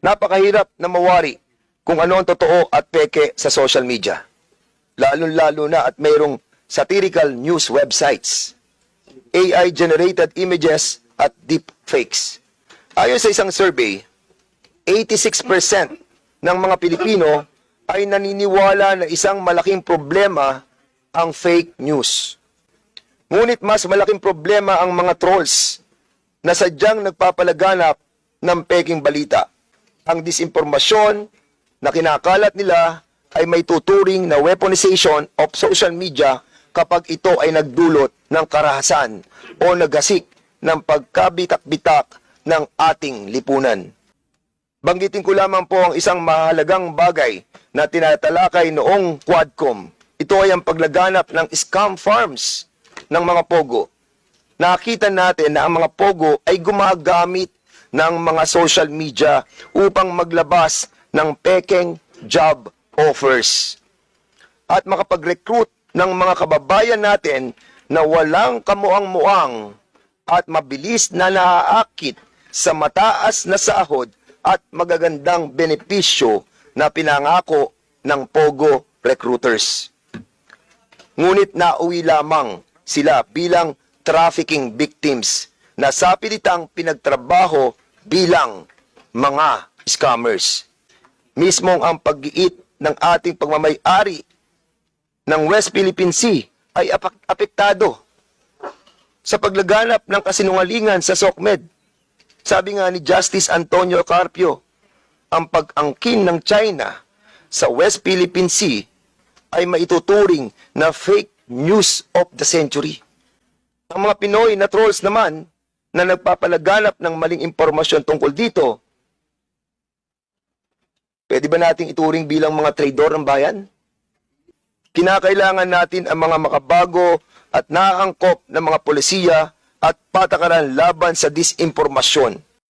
Napakahirap na mawari kung ano ang totoo at peke sa social media. Lalo-lalo na at mayroong satirical news websites, AI-generated images at deepfakes. Ayon sa isang survey, 86% ng mga Pilipino ay naniniwala na isang malaking problema ang fake news. Ngunit mas malaking problema ang mga trolls na sadyang nagpapalaganap ng peking balita. Ang disinformasyon na kinakalat nila ay may tuturing na weaponization of social media kapag ito ay nagdulot ng karahasan o nagasik ng pagkabitak-bitak ng ating lipunan. Banggitin ko lamang po ang isang mahalagang bagay na tinatalakay noong Quadcom. Ito ay ang paglaganap ng scam farms ng mga pogo. Nakita natin na ang mga pogo ay gumagamit ng mga social media upang maglabas ng pekeng job offers at makapag-recruit ng mga kababayan natin na walang kamuang-muang at mabilis na naaakit sa mataas na sahod at magagandang benepisyo na pinangako ng Pogo recruiters. Ngunit nauwi lamang sila bilang trafficking victims na sa pinagtrabaho bilang mga scammers. Mismong ang pag-iit ng ating pagmamayari ng West Philippine Sea ay apektado sa paglaganap ng kasinungalingan sa SOCMED. Sabi nga ni Justice Antonio Carpio, ang pag-angkin ng China sa West Philippine Sea ay maituturing na fake news of the century. Ang mga Pinoy na trolls naman na nagpapalaganap ng maling impormasyon tungkol dito, pwede ba nating ituring bilang mga traidor ng bayan? Kinakailangan natin ang mga makabago at naangkop na mga polisiya at patakaran laban sa disinformasyon.